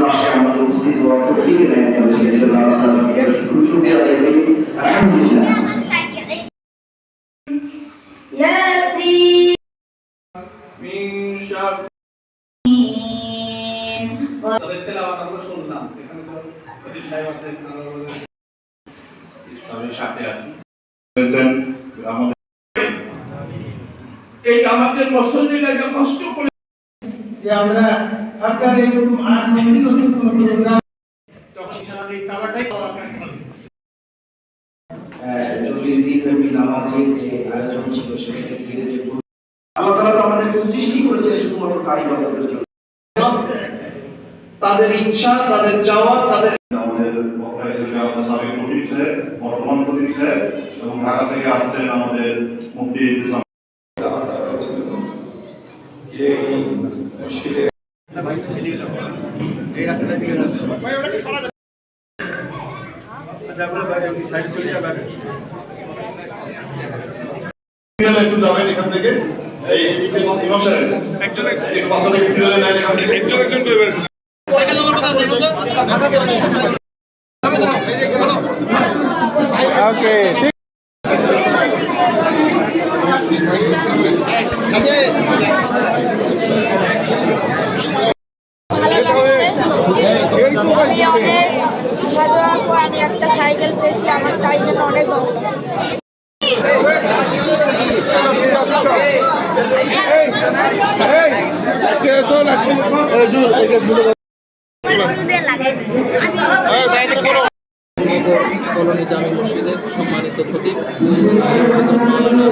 পাশে আমাদের উপস্থিত হওয়ার তৌফিক দান করেছেন আলহামদুলিল্লাহ। এই আমাদের মসজিদে কষ্ট করে যে আমরা যে যে আল্লাহ তাদের ইচ্ছা তাদের চাওয়া তাদের আমাদের বক্তা হিসেবে আমাদের সাবেক প্রদীপ সাহেব বর্তমান প্রদীপ সাহেব এবং ঢাকা থেকে আসছেন আমাদের ইসলাম সিরিয়ালে একটু যাবেন এখান থেকে এই ইমাম সাহেব একজন একটু বাচ্চাদের সিরিয়ালে নেন এখান থেকে একজন একজন করবেন আমি অনেক সাধারণ পর আমি একটা সাইকেল পেয়েছি, আমার তাই জন্য অনেক ভালো লাগছে মসজিদের সম্মানিত খতিব হজরত মাওলানা